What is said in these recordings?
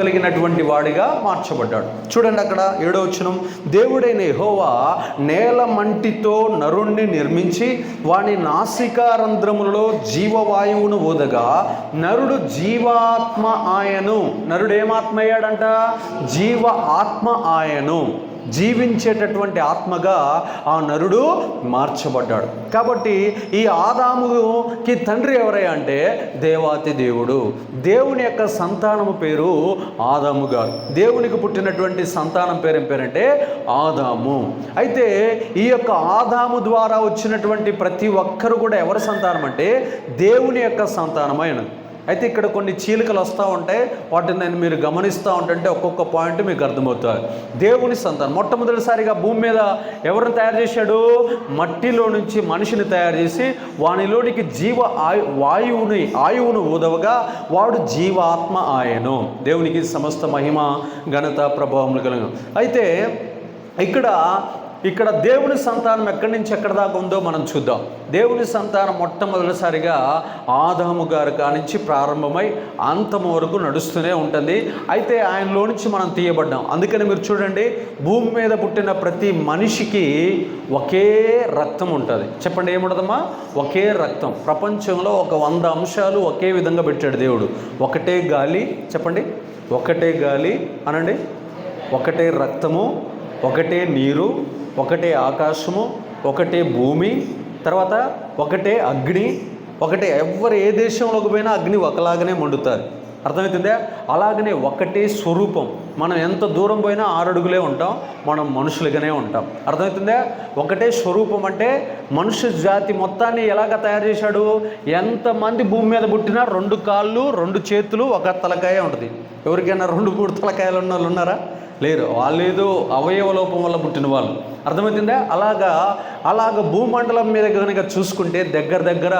కలిగినటువంటి వాడిగా మార్చబడ్డాడు. చూడండి అక్కడ ఏడో వచనం. దేవుడైన యహోవా నేల మంటితో నరుణ్ణి నిర్మించి వాని నాసికారంధ్రములలో జీవవాయువును ఊదగా నరుడు జీవాత్మ ఆయను. నరుడు ఏమాత్మ అయ్యాడంట జీవ ఆత్మ ఆయను. జీవించేటటువంటి ఆత్మగా ఆ నరుడు మార్చబడ్డాడు. కాబట్టి ఈ ఆదాముకి తండ్రి ఎవరయ్యా అంటే దేవాతి దేవుడు. దేవుని యొక్క సంతానము పేరు ఆదాము గారు. దేవునికి పుట్టినటువంటి సంతానం పేరు పేరంటే ఆదాము. అయితే ఈ యొక్క ఆదాము ద్వారా వచ్చినటువంటి ప్రతి ఒక్కరు కూడా ఎవరి సంతానం అంటే దేవుని యొక్క సంతానమైనది. అయితే ఇక్కడ కొన్ని చీలికలు వస్తూ ఉంటాయి. వాటిని నేను మీరు గమనిస్తూ ఉంటుంటే ఒక్కొక్క పాయింట్ మీకు అర్థమవుతుంది. దేవుని సంతానం. మొట్టమొదటిసారిగా భూమి మీద ఎవరిని తయారు చేశాడు? మట్టిలో నుంచి మనిషిని తయారు చేసి వానిలోనికి జీవ ఆయు వాయువుని ఆయువును ఊదవగా వాడు జీవాత్మ ఆయను. దేవునికి సమస్త మహిమ ఘనత ప్రభావములు కలిగిన. అయితే ఇక్కడ ఇక్కడ దేవుని సంతానం ఎక్కడి నుంచి ఎక్కడి దాకా ఉందో మనం చూద్దాం. దేవుని సంతానం మొట్టమొదటిసారిగా ఆదాము గారు కానించి ప్రారంభమై అంతము వరకు నడుస్తూనే ఉంటుంది. అయితే ఆయనలో నుంచి మనం తీయబడ్డాం. అందుకని మీరు చూడండి భూమి మీద పుట్టిన ప్రతి మనిషికి ఒకే రక్తం ఉంటుంది. చెప్పండి ఏముండదమ్మా? ఒకే రక్తం. ప్రపంచంలో ఒక వంద అంశాలు ఒకే విధంగా పెట్టాడు దేవుడు. ఒకటే గాలి చెప్పండి. ఒకటే గాలి అనండి. ఒకటే రక్తము ఒకటే నీరు ఒకటే ఆకాశము ఒకటే భూమి తర్వాత ఒకటే అగ్ని ఒకటే ఎవరు ఏ దేశంలోకి పోయినా అగ్ని ఒకలాగానే మండుతారు. అర్థమవుతుందా? అలాగనే ఒకటే స్వరూపం. మనం ఎంత దూరం పోయినా ఆరడుగులే ఉంటాం మనం మనుషులుగానే ఉంటాం. అర్థమవుతుందా? ఒకటే స్వరూపం అంటే మనుష్య జాతి మొత్తాన్ని ఎలాగ తయారు చేశాడు? ఎంతమంది భూమి మీద పుట్టినా రెండు కాళ్ళు రెండు చేతులు ఒక తలకాయ ఉంటుంది. ఎవరికైనా రెండు మూడు తలకాయలు ఉన్న వాళ్ళు ఉన్నారా? లేరు. వాళ్ళేదో అవయవ లోపం వల్ల పుట్టిన వాళ్ళు. అర్థమవుతుందా అలాగా అలాగ భూమండలం మీద కనుక చూసుకుంటే దగ్గర దగ్గర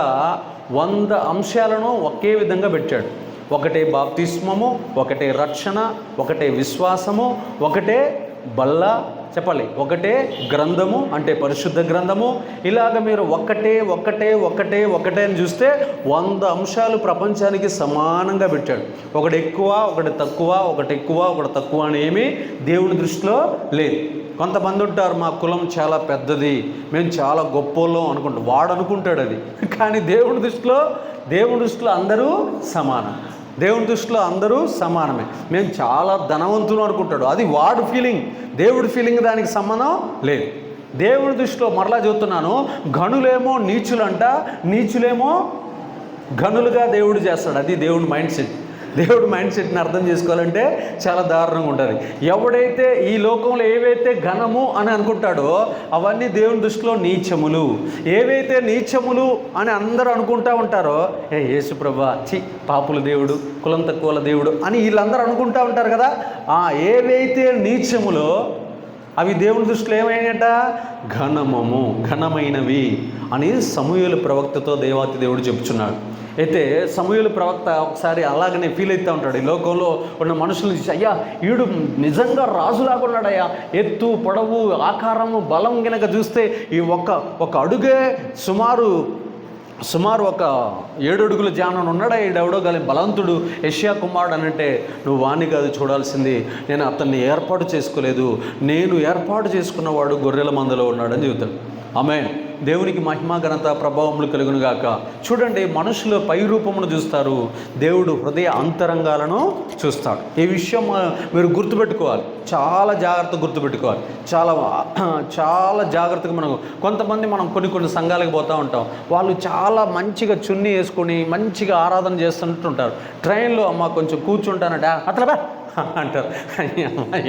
వంద అంశాలను ఒకే విధంగా పెట్టాడు. ఒకటే బాప్తిస్మము ఒకటే రక్షణ ఒకటే విశ్వాసము ఒకటే బల్ల చెప్పాలి. ఒకటే గ్రంథము అంటే పరిశుద్ధ గ్రంథము. ఇలాగ మీరు ఒక్కటే ఒక్కటే ఒక్కటే ఒకటే అని చూస్తే వంద అంశాలు ప్రపంచానికి సమానంగా పెట్టాడు. ఒకటి ఎక్కువ ఒకటి తక్కువ ఒకటి ఎక్కువ ఒకటి తక్కువ అని ఏమీ దేవుడి దృష్టిలో లేదు. కొంతమంది ఉంటారు మా కులం చాలా పెద్దది మేము చాలా గొప్పలో అనుకుంటాం. వాడు అనుకుంటాడు అది. కానీ దేవుడి దృష్టిలో దేవుడి దృష్టిలో అందరూ సమానం. దేవుని దృష్టిలో అందరూ సమానమే. మేము చాలా ధనవంతులు అనుకుంటాడు. అది వాడు ఫీలింగ్. దేవుడి ఫీలింగ్ దానికి సంబంధం లేదు. దేవుడి దృష్టిలో మరలా చెబుతున్నాను గనులేమో నీచులంట నీచులేమో గనులుగా దేవుడు చేస్తాడు. అది దేవుడి మైండ్ సెట్. దేవుడు మైండ్ సెట్ని అర్థం చేసుకోవాలంటే చాలా దారుణంగా ఉంటుంది. ఎవడైతే ఈ లోకంలో ఏవైతే ఘనము అని అనుకుంటాడో అవన్నీ దేవుని దృష్టిలో నీచములు. ఏవైతే నీచములు అని అందరూ అనుకుంటా ఉంటారో ఏ యేసు ప్రభా చి పాపుల దేవుడు కులం తక్కువల దేవుడు అని వీళ్ళందరూ అనుకుంటా ఉంటారు కదా. ఆ ఏవైతే నీచములో అవి దేవుని దృష్టిలో ఏమైనట ఘనమము ఘనమైనవి అని సమూహల ప్రవక్తతో దేవాతి దేవుడు చెప్తున్నాడు అయితే సమూహల ప్రవక్త ఒకసారి అలాగనే ఫీల్ అవుతూ ఉంటాడు. ఈ లోకంలో ఉన్న మనుషులు చూసి అయ్యా ఈడు నిజంగా రాజులాగా ఉన్నాడయ్యా. ఎత్తు పొడవు ఆకారము బలం గనక చూస్తే ఈ ఒక్క ఒక అడుగే సుమారు సుమారు ఒక ఏడు అడుగుల జానం ఉన్నాడా? ఈడెవడో గల బలవంతుడు యష్యా కుమారుడు అనంటే నువ్వు వాణ్ణి కాదు చూడాల్సింది. నేను అతన్ని ఏర్పాటు చేసుకోలేదు. నేను ఏర్పాటు చేసుకున్నవాడు గొర్రెల మందలో ఉన్నాడని చెబుతాడు. ఆమె దేవునికి మహిమ ఘనత ప్రభావములు కలుగునుగాక. చూడండి మనుషులు పై రూపమును చూస్తారు. దేవుడు హృదయ అంతరంగాలను చూస్తాడు. ఈ విషయం మీరు గుర్తుపెట్టుకోవాలి. చాలా జాగ్రత్త గుర్తుపెట్టుకోవాలి. చాలా చాలా జాగ్రత్తగా మనం కొంతమంది మనం కొన్ని కొన్ని సంఘాలకు పోతూ ఉంటాం. వాళ్ళు చాలా మంచిగా చున్నీ వేసుకొని మంచిగా ఆరాధన చేస్తుంటుంటారు. ట్రైన్లో అమ్మ కొంచెం కూర్చుంటానట అట్లా బా అంటారు.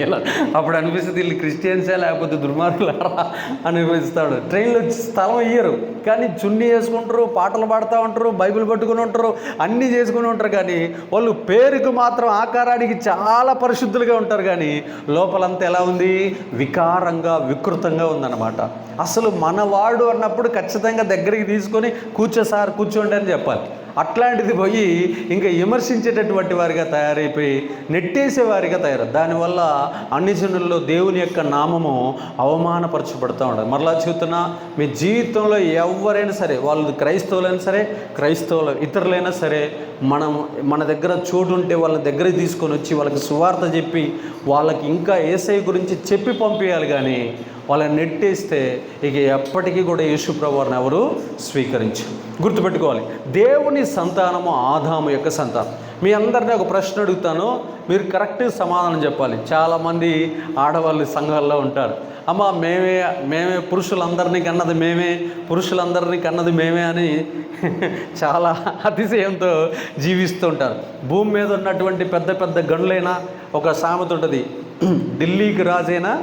ఇలా అప్పుడు అనిపిస్తుంది వీళ్ళు క్రిస్టియన్సే లేకపోతే దుర్మార్గులారా అనిపిస్తాడు. ట్రైన్లో స్థలం ఇయ్యరు. కానీ చున్నీ వేసుకుంటారు పాటలు పాడుతూ ఉంటారు బైబిల్ పట్టుకుని ఉంటారు అన్నీ చేసుకుని ఉంటారు. కానీ వాళ్ళు పేరుకు మాత్రం ఆకారానికి చాలా పరిశుద్ధులుగా ఉంటారు. కానీ లోపలంతా ఎలా ఉంది? వికారంగా వికృతంగా ఉందన్నమాట. అసలు మనవాడు అన్నప్పుడు ఖచ్చితంగా దగ్గరికి తీసుకొని కూర్చో సార్ కూర్చోండి అని చెప్పాలి. అట్లాంటిది పోయి ఇంకా విమర్శించేటటువంటి వారిగా తయారైపోయి నెట్టేసే వారిగా తయారు. దానివల్ల అన్ని జనుల్లో దేవుని యొక్క నామము అవమానపరచబడుతూ ఉండదు మరలా చెబుతున్నా మీ జీవితంలో ఎవరైనా సరే వాళ్ళు క్రైస్తవులైనా సరే క్రైస్తవులు ఇతరులైనా సరే మనం మన దగ్గర చోటు ఉంటే వాళ్ళ దగ్గర తీసుకొని వచ్చి వాళ్ళకి సువార్త చెప్పి వాళ్ళకి ఇంకా ఏసై గురించి చెప్పి పంపించాలి కానీ వాళ్ళని నెట్టేస్తే ఇక ఎప్పటికీ కూడా యేసుప్రభుని ఎవరు స్వీకరించు గుర్తుపెట్టుకోవాలి. దేవుని సంతానము ఆదాము యొక్క సంతానం. మీ అందరినీ ఒక ప్రశ్న అడుగుతాను. మీరు కరెక్ట్ సమాధానం చెప్పాలి. చాలామంది ఆడవాళ్ళు సంఘాల్లో ఉంటారు. అమ్మ మేమే మేమే పురుషులందరినీ కన్నది మేమే పురుషులందరినీ కన్నది మేమే అని చాలా అతిశయంతో జీవిస్తూ ఉంటారు. భూమి మీద ఉన్నటువంటి పెద్ద పెద్ద గనులైనా ఒక సామెత ఉంటుంది. ఢిల్లీకి రాజైనా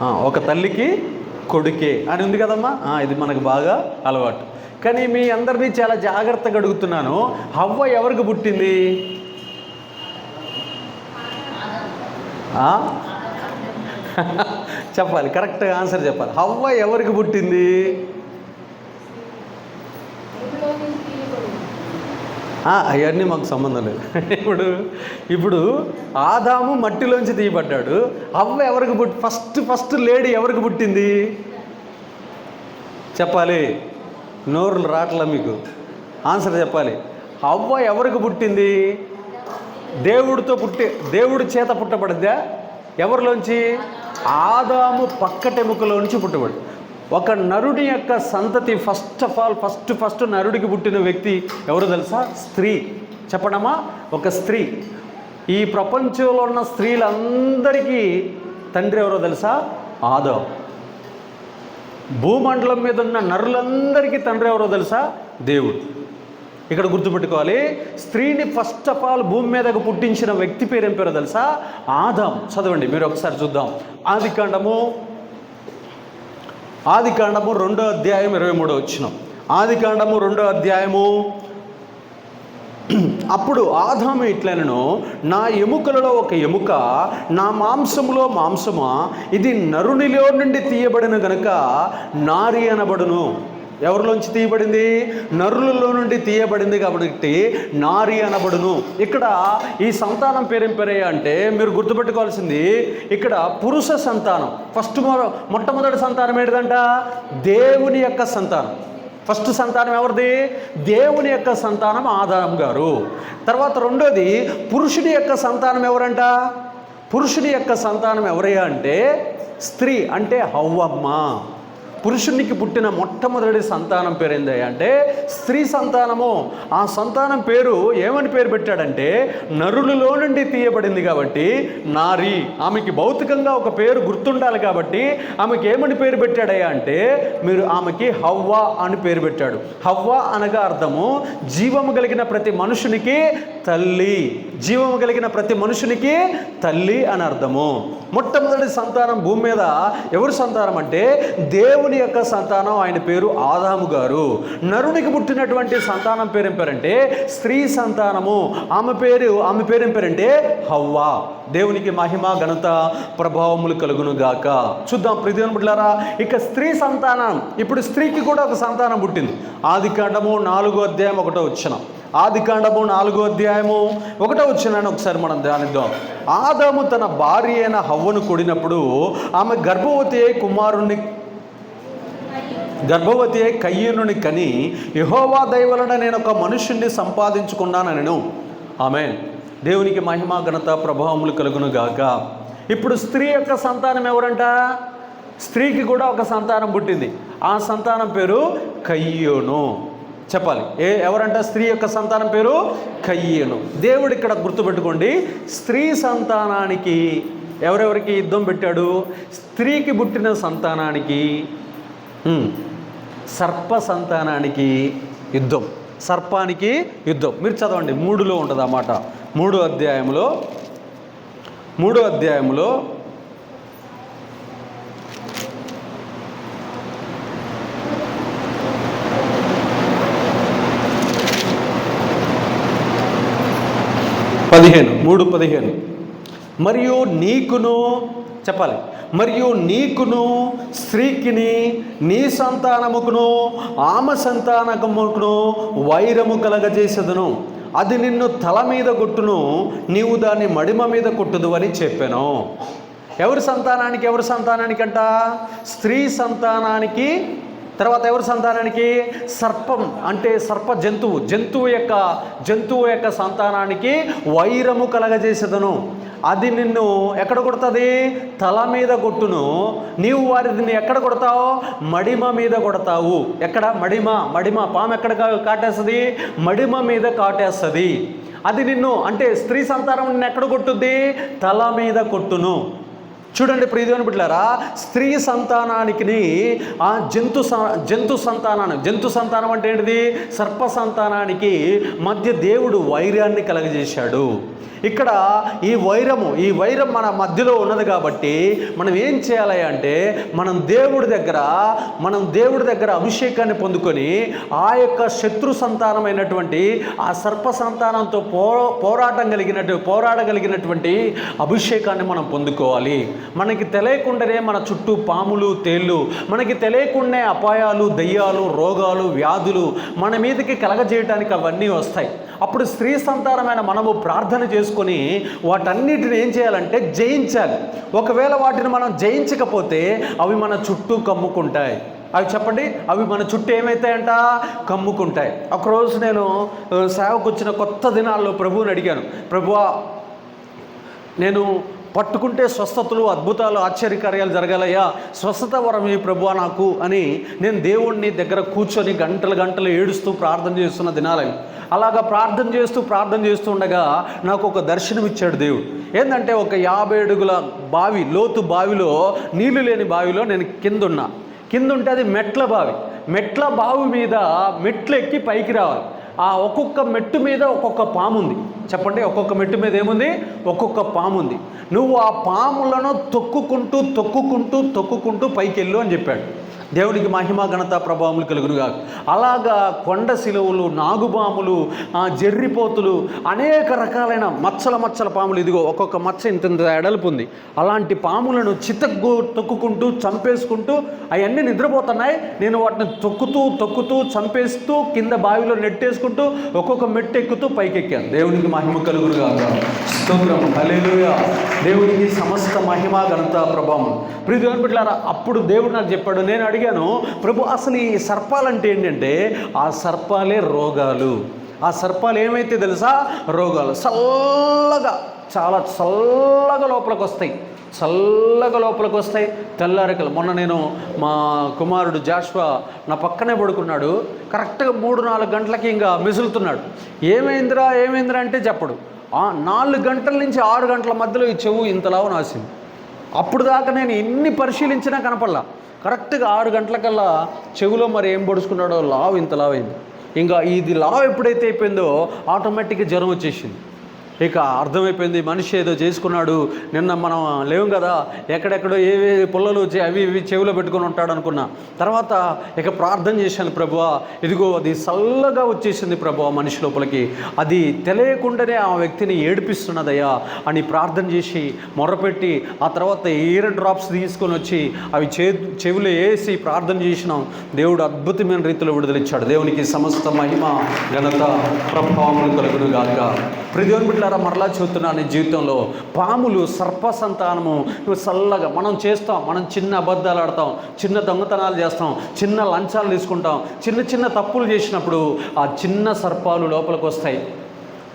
ఒక తల్లికి కొడుకే అని ఉంది కదమ్మా? ఇది మనకు బాగా అలవాటు. కానీ మీ అందరినీ చాలా జాగ్రత్తగా అడుగుతున్నాను. హవ్వ ఎవరికి పుట్టింది? చెప్పాలి కరెక్ట్గా ఆన్సర్ చెప్పాలి. హవ్వ ఎవరికి పుట్టింది ఆ, అవన్నీ మాకు సంబంధం లేదు. ఇప్పుడు ఇప్పుడు ఆదాము మట్టిలోంచి తీయబడ్డాడు. అవ్వ ఎవరికి పుట్టి ఫస్ట్ ఫస్ట్ లేడీ ఎవరికి పుట్టింది? చెప్పాలి. నోరులు రాట్లా మీకు. ఆన్సర్ చెప్పాలి. అవ్వ ఎవరికి పుట్టింది? దేవుడితో పుట్టి దేవుడి చేత పుట్టబడిద్దా ఎవరిలోంచి? ఆదాము పక్కటెముకలోంచి పుట్టబడి ఒక నరుడి యొక్క సంతతి first of all first first నరుడికి పుట్టిన వ్యక్తి ఎవరు తెలుసా? స్త్రీ. చెప్పడమా ఒక స్త్రీ. ఈ ప్రపంచంలో ఉన్న స్త్రీలందరికీ తండ్రి ఎవరో తెలుసా? ఆదవ్ భూమండలం మీద ఉన్న నరులందరికీ తండ్రి ఎవరో తెలుసా? దేవుడు. ఇక్కడ గుర్తుపెట్టుకోవాలి స్త్రీని ఫస్ట్ ఆఫ్ ఆల్ భూమి మీదకు పుట్టించిన వ్యక్తి పేరు ఏం పేరో తెలుసా? ఆదాం. చదవండి మీరు ఒకసారి చూద్దాం. ఆది కాండము ఆది కాండము రెండో అధ్యాయం ఇరవై మూడో వచ్చిన ఆది కాండము రెండో అధ్యాయము. అప్పుడు ఆదాము ఇట్లనను నా ఎముకలలో ఒక ఎముక నా మాంసములో మాంసమా ఇది నరునిలో నుండి తీయబడిన గనుక నారి అనబడును. ఎవరిలోంచి తీయబడింది? నరులలో నుండి తీయబడింది కాబట్టి నారి అనబడును. ఇక్కడ ఈ సంతానం పేరేం అంటే మీరు గుర్తుపెట్టుకోవాల్సింది ఇక్కడ పురుష సంతానం. ఫస్ట్ మొట్టమొదటి సంతానం ఏంటిదంట? దేవుని యొక్క సంతానం. ఫస్ట్ సంతానం ఎవరిది? దేవుని యొక్క సంతానం ఆదాం గారు. తర్వాత రెండోది పురుషుడి యొక్క సంతానం ఎవరంట? పురుషుడి యొక్క సంతానం ఎవరయ్యా అంటే స్త్రీ అంటే హవ్వమ్మ. పురుషునికి పుట్టిన మొట్టమొదటి సంతానం పేరు ఏందయ్యా అంటే స్త్రీ సంతానము. ఆ సంతానం పేరు ఏమని పేరు పెట్టాడంటే నరులలో నుండి తీయబడింది కాబట్టి నారి. ఆమెకి భౌతికంగా ఒక పేరు గుర్తుండాలి కాబట్టి ఆమెకి ఏమని పేరు పెట్టాడయ్యా అంటే మీరు ఆమెకి హవ్వ అని పేరు పెట్టాడు. హవ్వ అనగా అర్థము జీవము కలిగిన ప్రతి మనుషునికి తల్లి. జీవము కలిగిన ప్రతి మనుషునికి తల్లి అని అర్థము. మొట్టమొదటి సంతానం భూమి మీద ఎవరి సంతానం అంటే దేవుని యొక్క సంతానం ఆయన పేరు ఆదాము గారు. నరునికి పుట్టినటువంటి సంతానం పేరు ఏం స్త్రీ సంతానము. ఆమె పేరు ఆమె పేరు ఏం హవ్వ. దేవునికి మహిమ ఘనత ప్రభావములు కలుగును గాక చూద్దాం ప్రతిదిన బిడ్డారా ఇక స్త్రీ సంతానం. ఇప్పుడు స్త్రీకి కూడా ఒక సంతానం పుట్టింది. ఆది కాండము నాలుగో అధ్యాయం ఒకటో వచ్చిన. ఆది కాండము నాలుగో అధ్యాయము ఒకటో వచ్చినాను ఒకసారి మనం ధ్యానిద్దాం. ఆదాము తన భార్య అయిన హవ్వను కొడినప్పుడు ఆమె గర్భవతి అయి కుమారుణ్ణి గర్భవతి అయి కయ్యనుని కని యహోవా దయవలన నేను ఒక మనుష్యుణ్ణి సంపాదించుకున్నాను నేను ఆమె దేవునికి మహిమ ఘనత ప్రభావములు కలుగును గాక. ఇప్పుడు స్త్రీ యొక్క సంతానం ఎవరంట? స్త్రీకి కూడా ఒక సంతానం పుట్టింది. ఆ సంతానం పేరు కయ్యోను. చెప్పాలి. ఏ ఎవరంట? స్త్రీ యొక్క సంతానం పేరు కయ్యేను. దేవుడు ఇక్కడ గుర్తుపెట్టుకోండి స్త్రీ సంతానానికి ఎవరెవరికి యుద్ధం పెట్టాడు? స్త్రీకి పుట్టిన సంతానానికి. సర్ప సంతానానికి యుద్ధం. సర్పానికి యుద్ధం. మీరు చదవండి. మూడులో ఉంటుంది అన్నమాట మూడో అధ్యాయంలో మూడో అధ్యాయంలో పదిహేను మూడు పదిహేను. మరియు నీకును చెప్పాలి మరియు నీకును స్త్రీకిని నీ సంతానముకును ఆమె సంతానముకును వైరము కలగజేసెదను. అది నిన్ను తల మీద కొట్టును నీవు దాన్ని మడిమ మీద కొట్టుదు అని చెప్పాను. ఎవరి సంతానానికి ఎవరి సంతానానికంట? స్త్రీ సంతానానికి తర్వాత ఎవరి సంతానానికి? సర్పం అంటే సర్ప జంతువు. జంతువు యొక్క జంతువు యొక్క సంతానానికి వైరము కలగజేసేదను. అది నిన్ను ఎక్కడ కొడుతుంది? తల మీద కొట్టును. నీవు వారిని ఎక్కడ కొడతావు? మడిమ మీద కొడతావు. ఎక్కడ? మడిమ మడిమ. పాము ఎక్కడ కాటేస్తుంది? మడిమ మీద కాటేస్తుంది. అది నిన్ను అంటే స్త్రీ సంతానం నిన్ను ఎక్కడ కొట్టుద్ది? తల మీద కొట్టును. చూడండి ప్రియదేవుని బిడ్డలారా స్త్రీ సంతానానికి ఆ జంతు స- జంతు సంతానాన్ని జంతు సంతానం అంటే ఏంటిది? సర్ప సంతానానికి మధ్య దేవుడు వైరాన్ని కలగజేశాడు. ఇక్కడ ఈ వైరము ఈ వైరం మన మధ్యలో ఉన్నది కాబట్టి మనం ఏం చేయాలి అంటే మనం దేవుడి దగ్గర మనం దేవుడి దగ్గర అభిషేకాన్ని పొందుకొని ఆ యొక్క శత్రు సంతానమైనటువంటి ఆ సర్ప సంతానంతో పో పోరాటం కలిగినట్టు పోరాడగలిగినటువంటి అభిషేకాన్ని మనం పొందుకోవాలి. మనకి తెలియకుండానే మన చుట్టూ పాములు తేళ్ళు మనకి తెలియకుండానే అపాయాలు దయ్యాలు రోగాలు వ్యాధులు మన మీదకి కలగజేయటానికి అవన్నీ వస్తాయి. అప్పుడు స్త్రీ సంతానమైన మనము ప్రార్థన చేసుకొని వాటన్నిటిని ఏం చేయాలంటే జయించాలి. ఒకవేళ వాటిని మనం జయించకపోతే అవి మన చుట్టూ కమ్ముకుంటాయి. అవి చెప్పండి? అవి మన చుట్టూ ఏమవుతాయంట కమ్ముకుంటాయి. ఒకరోజు నేను సేవకు వచ్చిన కొత్త దినాల్లో ప్రభువుని అడిగాను. ప్రభువా నేను పట్టుకుంటే స్వస్థతలు అద్భుతాలు ఆశ్చర్యకార్యాలు జరగాలయ్యా. స్వస్థత వరం ఈ ప్రభువా నాకు అని నేను దేవుణ్ణి దగ్గర కూర్చొని గంటలు గంటలు ఏడుస్తూ ప్రార్థన చేస్తున్న దినాలని అలాగా ప్రార్థన చేస్తూ ప్రార్థన చేస్తూ ఉండగా నాకు ఒక దర్శనం ఇచ్చాడు దేవుడు. ఏంటంటే ఒక యాభై అడుగుల బావి లోతు బావిలో నీళ్ళు లేని బావిలో నేను కిందున్నా. కిందుంటే కింద ఉంటే అది మెట్ల బావి. మెట్ల బావి మీద మెట్లు ఎక్కి పైకి రావాలి. ఆ ఒక్కొక్క మెట్టు మీద ఒక్కొక్క పాము ఉంది చెప్పండి ఒక్కొక్క మెట్టు మీద ఏముంది? ఒక్కొక్క పాము ఉంది నువ్వు ఆ పాములను తొక్కుకుంటూ తొక్కుకుంటూ తొక్కుకుంటూ పైకి వెళ్ళు అని చెప్పాడు. దేవునికి మహిమ ఘనత ప్రభావములు కలుగునుగా అలాగా కొండ శిలువులు నాగుపాములు జెర్రిపోతులు జర్రిపోతులు అనేక రకాలైన మచ్చల మచ్చల పాములు. ఇదిగో ఒక్కొక్క మచ్చ ఇంత ఇంత ఎడల్పు ఉంది. అలాంటి పాములను చితగ్గు తొక్కుకుంటూ చంపేసుకుంటూ అవన్నీ నిద్రపోతున్నాయి. నేను వాటిని తొక్కుతూ తొక్కుతూ చంపేస్తూ కింద బావిలో నెట్టేసుకుంటూ ఒక్కొక్క మెట్టు ఎక్కుతూ పైకెక్కాను. దేవునికి మహిమ కలుగురుగా స్తోత్రం. దేవునికి సమస్త మహిమ ఘనత ప్రభావం. ప్రియ దేవుని అప్పుడు దేవుడు నాకు చెప్పాడు నేను అడిగి అడిగాను ప్రభు అసలు ఈ సర్పాలంటే ఏంటంటే ఆ సర్పాలే రోగాలు. ఆ సర్పాలు ఏమైతే తెలుసా? రోగాలు. చల్లగా చాలా చల్లగా లోపలికి వస్తాయి చల్లగా లోపలికి వస్తాయి తెల్లారికలు మొన్న నేను మా కుమారుడు జాష్వా నా పక్కనే పడుకున్నాడు. కరెక్ట్గా మూడు నాలుగు గంటలకి ఇంకా మిసులుతున్నాడు. ఏమైందిరా ఏమైందిరా? అంటే చెప్పడు. ఆ నాలుగు గంటల నుంచి ఆరు గంటల మధ్యలో ఈ చెవు ఇంతలా నాసింది అప్పుడు దాకా నేను ఎన్ని పరిశీలించినా కనపడలా. కరెక్ట్గా ఆరు గంటలకల్లా చెవిలో మరి ఏం పొడుచుకున్నాడో లావు ఇంత లావైంది. ఇంకా ఇది లావు ఎప్పుడైతే అయిపోయిందో ఆటోమేటిక్గా జ్వరం వచ్చేసింది. ఇక అర్థమైపోయింది. మనిషి ఏదో చేసుకున్నాడు. నిన్న మనం లేవు కదా? ఎక్కడెక్కడో ఏవి పుల్లలు అవి ఇవి చెవిలో పెట్టుకొని ఉంటాడు అనుకున్నా. తర్వాత ఇక ప్రార్థన చేశాను ప్రభువ. ఇదిగో అది చల్లగా వచ్చేసింది ప్రభువ మనిషి లోపలికి. అది తెలియకుండానే ఆ వ్యక్తిని ఏడిపిస్తున్నదయ్యా అని ప్రార్థన చేసి మొరపెట్టి ఆ తర్వాత ఇయర్ డ్రాప్స్ తీసుకొని వచ్చి అవి చే చెవిలో వేసి ప్రార్థన చేసినాం. దేవుడు అద్భుతమైన రీతిలో విడుదలిచ్చాడు. దేవునికి సమస్త మహిమ ఘనత ప్రభావములు కలుగును గాక. ప్రతి దేవుని బిడ్డలారా మరలా చూస్తున్నాను నీ జీవితంలో. పాములు సర్ప సంతానము నువ్వు చల్లగా మనం చేస్తాం. మనం చిన్న అబద్ధాలు ఆడతాం చిన్న దొంగతనాలు చేస్తాం చిన్న లంచాలు తీసుకుంటాం చిన్న చిన్న తప్పులు చేసినప్పుడు ఆ చిన్న సర్పాలు లోపలికి వస్తాయి.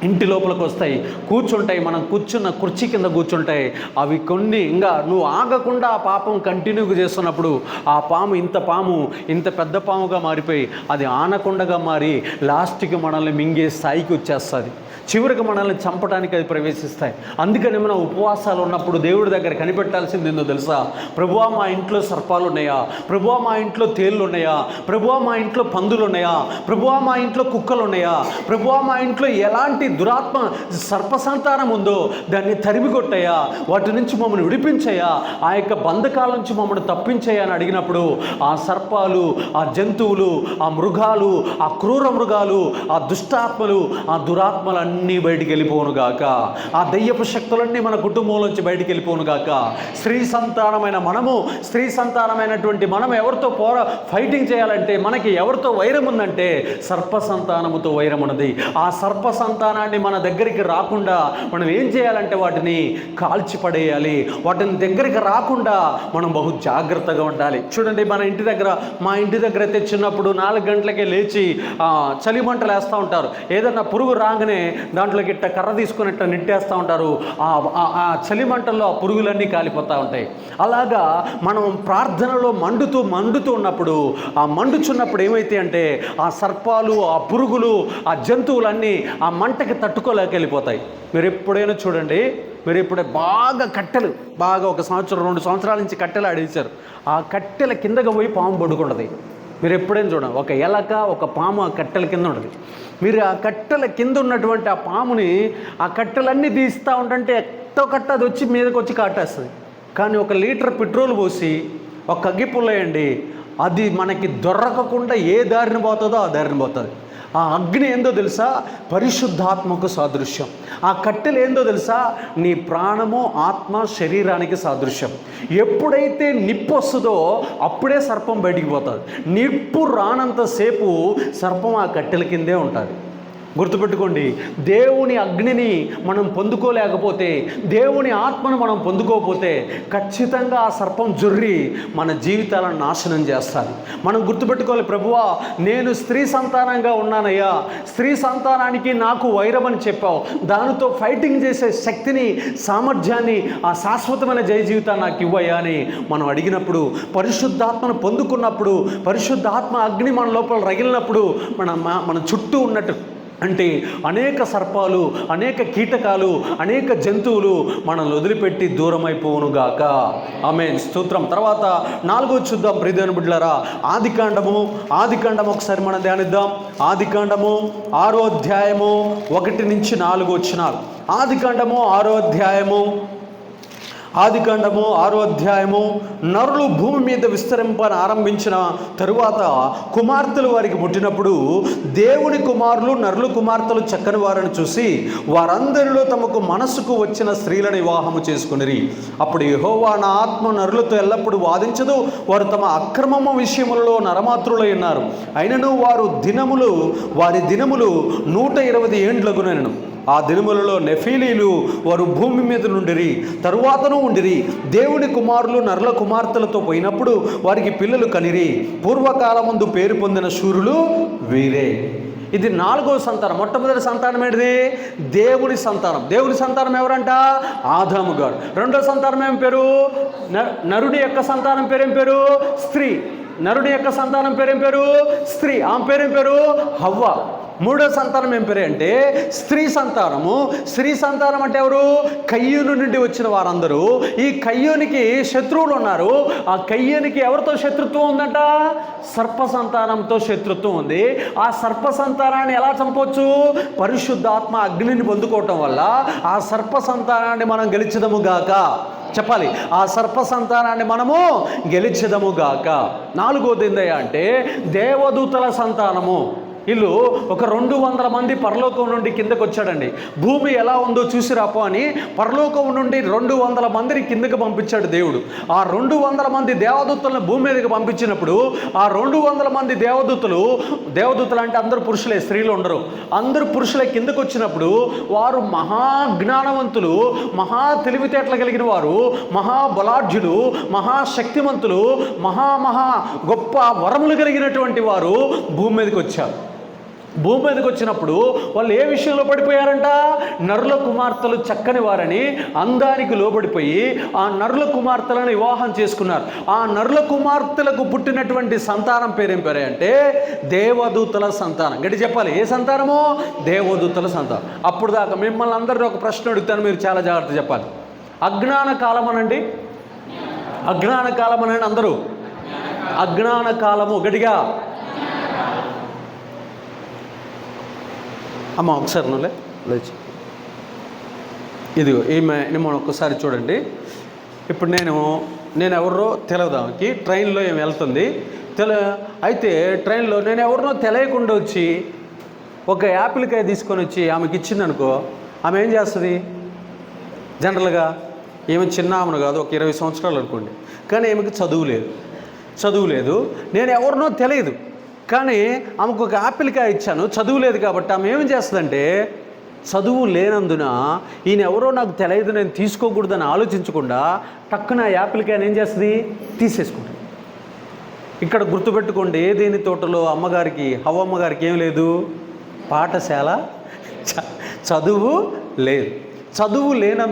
ఇంటి లోపలికి వస్తాయి. కూర్చుంటాయి. మనం కూర్చున్న కుర్చీ కింద కూర్చుంటాయి. అవి కొన్ని ఇంకా నువ్వు ఆగకుండా ఆ పాపం కంటిన్యూగా చేస్తున్నప్పుడు ఆ పాము ఇంత పాము ఇంత పెద్ద పాముగా మారిపోయి అది ఆనకుండగా మారి లాస్ట్కి మనల్ని మింగే స్థాయికి వచ్చేస్తుంది. చివరికి మనల్ని చంపడానికి అది ప్రవేశిస్తాయి. అందుకని మనం ఉపవాసాలు ఉన్నప్పుడు దేవుడి దగ్గర కనిపెట్టాల్సింది ఏందో తెలుసా? ప్రభువా మా ఇంట్లో సర్పాలు ఉన్నాయా? ప్రభువా మా ఇంట్లో తేళ్ళు ఉన్నాయా? ప్రభువా మా ఇంట్లో పందులు ఉన్నాయా? ప్రభువా మా ఇంట్లో కుక్కలు ఉన్నాయా? ప్రభువా మా ఇంట్లో ఎలాంటి దురాత్మ సర్పసంతానం ఉందో దాన్ని తరిమి కొట్టయా? వాటి నుంచి మమ్మల్ని విడిపించయా? ఆ యొక్క బంధకాల నుంచి మమ్మల్ని తప్పించాయా అని అడిగినప్పుడు ఆ సర్పాలు ఆ జంతువులు ఆ మృగాలు ఆ క్రూర మృగాలు ఆ దుష్టాత్మలు ఆ దురాత్మలన్నీ అన్నీ బయటికి వెళ్ళిపోను గాక. ఆ దయ్యపు శక్తులన్నీ మన కుటుంబంలోంచి బయటికి వెళ్ళిపోను గాక. స్త్రీ సంతానమైన మనము స్త్రీ సంతానమైనటువంటి మనం ఎవరితో పోరా ఫైటింగ్ చేయాలంటే మనకి ఎవరితో వైరం ఉందంటే సర్ప సంతానముతో వైరం ఉన్నది. ఆ సర్ప సంతానాన్ని మన దగ్గరికి రాకుండా మనం ఏం చేయాలంటే వాటిని కాల్చి పడేయాలి వాటిని దగ్గరికి రాకుండా మనం బహు జాగ్రత్తగా ఉండాలి. చూడండి మన ఇంటి దగ్గర మా ఇంటి దగ్గర అయితే చిన్నప్పుడు నాలుగు గంటలకే లేచి చలి మంటలు వేస్తూ ఉంటారు. ఏదన్నా పురుగు రాగానే దాంట్లోకి ఇట్ట కర్ర తీసుకుని ఇట్ట నెట్టేస్తూ ఉంటారు. ఆ ఆ- ఆ చలి మంటల్లో ఆ పురుగులన్నీ కాలిపోతూ ఉంటాయి. అలాగా మనం ప్రార్థనలో మండుతూ మండుతూ ఉన్నప్పుడు ఆ మండుచున్నప్పుడు ఏమైతే అంటే ఆ సర్పాలు ఆ పురుగులు ఆ జంతువులన్నీ ఆ మంటకి తట్టుకోలేక వెళ్ళిపోతాయి మీరు ఎప్పుడైనా చూడండి మీరు ఇప్పుడు బాగా కట్టెలు బాగా ఒక సంవత్సరం రెండు సంవత్సరాల నుంచి కట్టెలు ఆడేశారు. ఆ కట్టెల కిందకి పోయి పాము పడుకుంటుంది. మీరు ఎప్పుడైనా చూడండి ఒక ఎలక ఒక పాము ఆ కట్టెల కింద ఉంటుంది. మీరు ఆ కట్టెల కింద ఉన్నటువంటి ఆ పాముని ఆ కట్టెలన్నీ తీస్తూ ఉంటుంటే ఎంతో కట్ట అది వచ్చి మీదకి వచ్చి కాటేస్తుంది. కానీ ఒక లీటర్ పెట్రోల్ పోసి ఒక అగ్గిపుల్లయండి అది మనకి దొరకకుండా ఏ దారిని పోతుందో ఆ దారిని పోతుంది. ఆ అగ్ని ఏందో తెలుసా? పరిశుద్ధాత్మకు సాదృశ్యం. ఆ కట్టెలు ఏందో తెలుసా? నీ ప్రాణము ఆత్మ శరీరానికి సాదృశ్యం. ఎప్పుడైతే నిప్పు వస్తుందో అప్పుడే సర్పం బయటికి పోతుంది. నిప్పు రానంతసేపు సర్పం ఆ కట్టెల కిందే ఉంటుంది. గుర్తుపెట్టుకోండి. దేవుని అగ్నిని మనం పొందుకోలేకపోతే దేవుని ఆత్మను మనం పొందుకోకపోతే ఖచ్చితంగా ఆ సర్పం జుర్రి మన జీవితాలను నాశనం చేస్తాను మనం గుర్తుపెట్టుకోవాలి ప్రభువా నేను స్త్రీ సంతానంగా ఉన్నానయ్యా. స్త్రీ సంతానానికి నాకు వైరమని చెప్పావు. దానితో ఫైటింగ్ చేసే శక్తిని సామర్థ్యాన్ని ఆ శాశ్వతమైన జయ జీవితాన్ని నాకు ఇవ్వయ్యా అని మనం అడిగినప్పుడు పరిశుద్ధాత్మను పొందుకున్నప్పుడు పరిశుద్ధాత్మ అగ్ని మన లోపల రగిలినప్పుడు మన- మన చుట్టూ ఉన్నట్టు అంటే అనేక సర్పాలు అనేక కీటకాలు అనేక జంతువులు మనల్ని వదిలిపెట్టి దూరమైపోవును గాక ఆమె స్తోత్రం. తర్వాత నాలుగో చూద్దాం ప్రిదేని బిడ్డలారా. ఆది కాండము ఆది ఒకసారి మనం ధ్యానిద్దాం. ఆది కాండము ఆరో అధ్యాయము ఒకటి నుంచి నాలుగు వచ్చినారు ఆది కాండము ఆరో అధ్యాయము ఆదికాండము ఆరో అధ్యాయము నరులు భూమి మీద విస్తరింపని ఆరంభించిన తరువాత కుమార్తెలు వారికి పుట్టినప్పుడు దేవుని కుమారులు నరులు కుమార్తెలు చక్కని వారిని చూసి వారందరిలో తమకు మనసుకు వచ్చిన స్త్రీలను వివాహము చేసుకునిరి. అప్పుడు యెహోవా నా ఆత్మ నరులతో ఎల్లప్పుడూ వాదించదు వారు తమ అక్రమము విషయములలో నరమాత్రులై ఉన్నారు. అయినను వారు దినములు వారి దినములు నూట ఇరవై ఏండ్లగునను ఆ దినములలో నెఫీలీలు వారు భూమి మీద నుండిరి తరువాతను ఉండిరి. దేవుని కుమారులు నరుల కుమార్తెలతో పోయినప్పుడు వారికి పిల్లలు కనిరి. పూర్వకాలమందు పేరు పొందిన శూరులు వీరే. ఇది నాలుగో సంతానం. మొట్టమొదటి సంతానం ఏంటిది? దేవుని సంతానం. దేవుని సంతానం ఎవరంట? ఆదాము గారు. రెండో సంతానం ఏం పేరు? న- నరుడి యొక్క సంతానం పేరేం పేరు? స్త్రీ. నరుడి యొక్క సంతానం పేరేం పేరు? స్త్రీ. ఆమె పేరేం పేరు? హవ్వ. మూడో సంతానం ఏం పేరు అంటే స్త్రీ సంతానము. స్త్రీ సంతానం అంటే ఎవరు? కయ్యూను నుండి వచ్చిన వారందరూ. ఈ కయ్యూనికి శత్రువులు ఉన్నారు. ఆ కయ్యూనికి ఎవరితో శత్రుత్వం ఉందంట? సర్ప సంతానంతో శత్రుత్వం ఉంది. ఆ సర్ప సంతానాన్ని ఎలా చంపొచ్చు? పరిశుద్ధాత్మ అగ్నిని పొందుకోవటం వల్ల ఆ సర్ప సంతానాన్ని మనం గెలిచదము గాక. చెప్పాలి. ఆ సర్ప సంతానాన్ని మనము గెలిచదము గాక. నాలుగోది ఏందయ్యా అంటే దేవదూతల సంతానము. వీళ్ళు ఒక రెండు వందల మంది పరలోకం నుండి కిందకు వచ్చాడండి. భూమి ఎలా ఉందో చూసి రాపో అని పరలోకం నుండి రెండు వందల మందిని కిందకి పంపించాడు దేవుడు. ఆ రెండు వందల మంది దేవదూతలను భూమి మీదకి పంపించినప్పుడు ఆ రెండు వందల మంది దేవదూతలు దేవదూతలు అంటే అందరూ పురుషులే స్త్రీలు ఉండరు. అందరూ పురుషులే కిందకు వచ్చినప్పుడు వారు మహాజ్ఞానవంతులు మహా తెలివితేటలు కలిగిన వారు మహాబలాఢ్యులు మహాశక్తిమంతులు మహా మహా గొప్ప వరములు కలిగినటువంటి వారు భూమి మీదకి వచ్చారు. భూమి మీదకి వచ్చినప్పుడు వాళ్ళు ఏ విషయంలో పడిపోయారంట? నరుల కుమార్తెలు చక్కని వారని అందానికి లోబడిపోయి ఆ నరుల కుమార్తెలను వివాహం చేసుకున్నారు. ఆ నరుల కుమార్తెలకు పుట్టినటువంటి సంతానం పేరేం పేరే అంటే దేవదూతల సంతానం. గట్టి చెప్పాలి ఏ సంతానమో? దేవదూతల సంతానం. అప్పుడు దాకా మిమ్మల్ని అందరినీ ఒక ప్రశ్న అడుగుతాను మీరు చాలా జాగ్రత్త చెప్పాలి. అజ్ఞాన కాలం అనండి అజ్ఞాన కాలం అనండి అందరూ? అజ్ఞాన కాలము గట్టిగా అమ్మ ఒకసారి నువ్వులే లేచి. ఇదిగో ఈమె మనం ఒక్కసారి చూడండి. ఇప్పుడు నేను నేను ఎవరో తెలవదానికి ట్రైన్లో ఏమి వెళ్తుంది. తెల అయితే ట్రైన్లో నేను ఎవరినో తెలియకుండా వచ్చి ఒక యాపిల్కాయ తీసుకొని వచ్చి ఆమెకి ఇచ్చిందనుకో ఆమె ఏం చేస్తుంది? జనరల్గా ఏమి చిన్న ఆమెను కాదు ఒక ఇరవై సంవత్సరాలు అనుకోండి. కానీ ఈమెకి చదువు లేదు. చదువు లేదు. నేను ఎవరినో తెలియదు. కానీ ఆమెకు ఒక యాపిల్కాయ ఇచ్చాను చదువు లేదు కాబట్టి ఆమె ఏం చేస్తుందంటే చదువు లేనందున ఈయన ఎవరో నాకు తెలియదు నేను తీసుకోకూడదని ఆలోచించకుండా టక్కున ఆ యాపిల్కాయని ఏం చేస్తుంది? తీసేసుకుంటుంది. ఇక్కడ గుర్తుపెట్టుకోండి దీని తోటలో అమ్మగారికి హవ్వమ్మ గారికి ఏం లేదు? పాఠశాల చ- చదువు లేదు. చదువు లేనందు